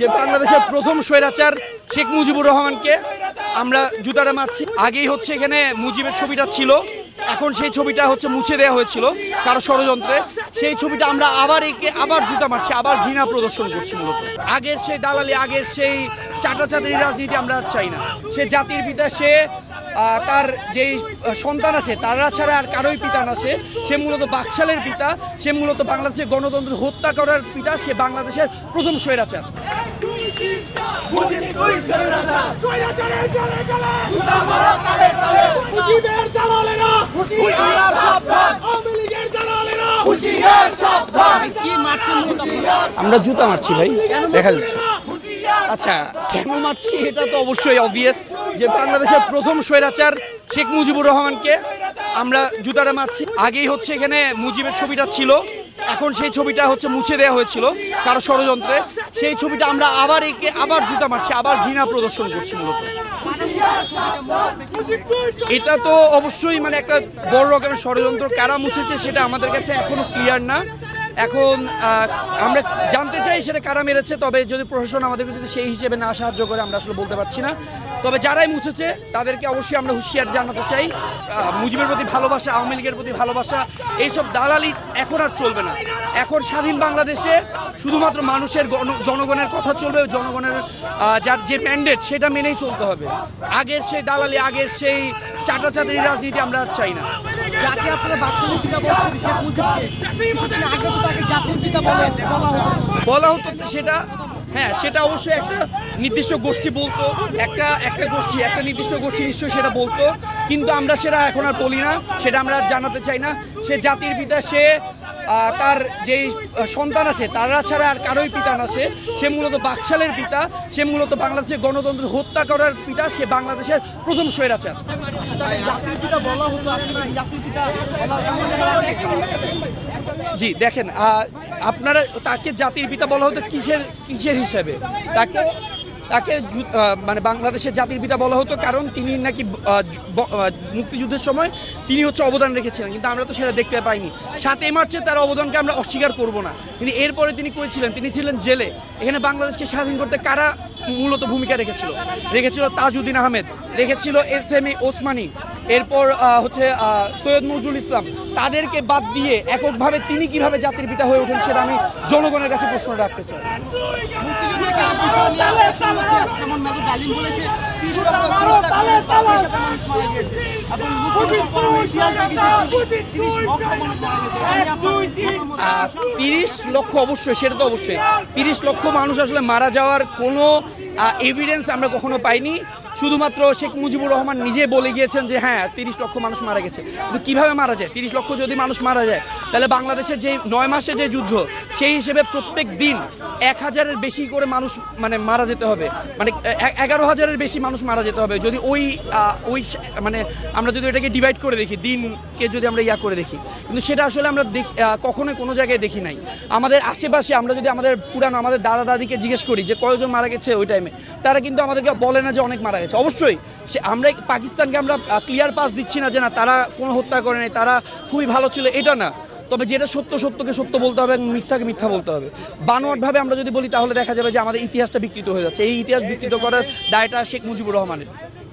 যে বাংলাদেশের প্রথম স্বৈরাচার শেখ মুজিবুর রহমানকে আমরা জুতাটা মারছি। আগেই হচ্ছে এখানে মুজিবের ছবিটা ছিল। এখন সেই ছবিটা হচ্ছে মুছে দেওয়া হয়েছিল কারও ষড়যন্ত্রে। সেই ছবিটা আমরা আবার একে আবার জুতা মারছি, আবার ঘৃণা প্রদর্শন করছি মূলত। আগের সেই দালালি, আগের সেই চাটাচাটির রাজনীতি আমরা চাই না। সে জাতির পিতা সে তার যেই সন্তান আছে তারা ছাড়া আর কারোই পিতা না। সে সে মূলত বাকশালের পিতা। সে মূলত বাংলাদেশের গণতন্ত্র হত্যা করার পিতা। সে বাংলাদেশের প্রথম স্বৈরাচার? আমরা জুতা মারছি ভাই। দেখা যাচ্ছে। আচ্ছা কেন মারছি এটা তো অবশ্যই অবভিয়াস যে বাংলাদেশের প্রথম স্বৈরাচার শেখ মুজিবুর রহমানকে আমরা জুতাটা মারছি। আগেই হচ্ছে এখানে মুজিবের ছবিটা ছিল। এখন সেই ছবিটা হচ্ছে মুছে দেওয়া হয়েছিল কারও ষড়যন্ত্রে। সেই ছবিটা আমরা আবার একে আবার জুতা মারছি, আবার ঘৃণা প্রদর্শন করছি মূলত। এটা তো অবশ্যই মানে একটা বড় রকমের ষড়যন্ত্র। কারা মুছেছে সেটা আমাদের কাছে এখনও ক্লিয়ার না। এখন আমরা জানতে চাই সেটা কারা মেরেছে, তবে যদি প্রশাসন আমাদেরকে যদি সেই হিসেবে না সাহায্য করে, আমরা আসলে বলতে পারছি না। তবে যারাই মুছেছে, তাদেরকে অবশ্যই আমরা হুঁশিয়ার জানাতে চাই। মুজিবের প্রতি ভালোবাসা, আওয়ামী লীগের প্রতি ভালোবাসা, এইসব দালালি এখন আর চলবে না। এখন স্বাধীন বাংলাদেশে শুধুমাত্র মানুষের জনগণের কথা চলবে, জনগণের যার যে ম্যান্ডেট সেটা মেনেই চলতে হবে। আগের সেই দালালি, আগের সেই চাটাচাটির রাজনীতি আমরা আর চাই না। যাকে আপনারা পিতা বলে হতো সেটা হ্যাঁ সেটা অবশ্যই একটা নির্দিষ্ট গোষ্ঠী বলতো একটা একটা গোষ্ঠী একটা নির্দিষ্ট গোষ্ঠী নিশ্চয়ই সেটা বলতো কিন্তু আমরা সেটা এখন আর বলি না সেটা আমরা আর জানাতে চাই না। সে জাতির পিতা সে তার যেই সন্তান আছে তারা ছাড়া আর কারোই পিতা না সে। সে মূলত বাকশালের পিতা সে মূলত বাংলাদেশের গণতন্ত্র হত্যা করার পিতা সে বাংলাদেশের প্রথম স্বৈরাচার। তাকে পিতা বলা হতো পিতা জি দেখেন আপনারা তাকে জাতির পিতা বলা হতো কিসের কিসের হিসাবে? তাকে তাকে মানে বাংলাদেশের জাতির পিতা বলা হতো, কারণ তিনি নাকি মুক্তিযুদ্ধের সময় তিনি হচ্ছে অবদান রেখেছিলেন, কিন্তু আমরা তো সেটা দেখতে পাইনি। সাতই মার্চে তার অবদানকে আমরা অস্বীকার করব না। কিন্তু এরপরে তিনি করেছিলেন তিনি ছিলেন জেলে। এখানে বাংলাদেশকে স্বাধীন করতে কারা মূলত ভূমিকা রেখেছিল? রেখেছিল তাজউদ্দিন আহমেদ, রেখেছিল এস এম এ ওসমানী, এরপর হচ্ছে সৈয়দ নজরুল ইসলাম। তাদেরকে বাদ দিয়ে এককভাবে তিনি কীভাবে জাতির পিতা হয়ে ওঠেন সেটা আমি জনগণের কাছে প্রশ্ন রাখতে চাই মুক্তিযুদ্ধের কিছু বিষয় নিয়ে আলোচনা হচ্ছে। তিরিশ লক্ষ অবশ্যই, সেটা তো অবশ্যই। তিরিশ লক্ষ মানুষ আসলে মারা যাওয়ার কোনো এভিডেন্স আমরা কখনো পাইনি। শুধুমাত্র শেখ মুজিবুর রহমান নিজে বলে গিয়েছেন যে হ্যাঁ তিরিশ লক্ষ মানুষ মারা গেছে। কিন্তু কীভাবে মারা যায়? তিরিশ লক্ষ যদি মানুষ মারা যায়, তাহলে বাংলাদেশের যে নয় মাসের যে যুদ্ধ, সেই হিসেবে প্রত্যেক দিন এক হাজারের বেশি করে মানুষ মানে মারা যেতে হবে। মানে এগারো হাজারের বেশি মানুষ মারা যেতে হবে। যদি ওই ওই মানে আমরা যদি এটাকে ডিভাইড করে দেখি, দিনকে যদি আমরা ইয়া করে দেখি, কিন্তু সেটা আসলে আমরা দেখি কখনোই কোনো জায়গায় দেখি নাই। আমাদের আশেপাশে, আমরা যদি আমাদের পুরানো আমাদের দাদা দাদিকে জিজ্ঞেস করি যে, কয়জন মারা গেছে ওই টাইমে তারা কিন্তু আমাদেরকে বলে না যে অনেক মারা গেছে অবশ্যই, সে আমরা পাকিস্তানকে আমরা ক্লিয়ার পাস দিচ্ছি না যে না তারা কোনো হত্যা করে নাই, তারা খুবই ভালো ছিল, এটা না। তবে যেটা সত্য, সত্যকে সত্য বলতে হবে এবং মিথ্যাকে মিথ্যা বলতে হবে। বানোয়াটভাবে আমরা যদি বলি, তাহলে দেখা যাবে যে আমাদের ইতিহাসটা বিকৃত হয়ে যাচ্ছে। এই ইতিহাস বিকৃত করার দায়টা শেখ মুজিবুর রহমানের।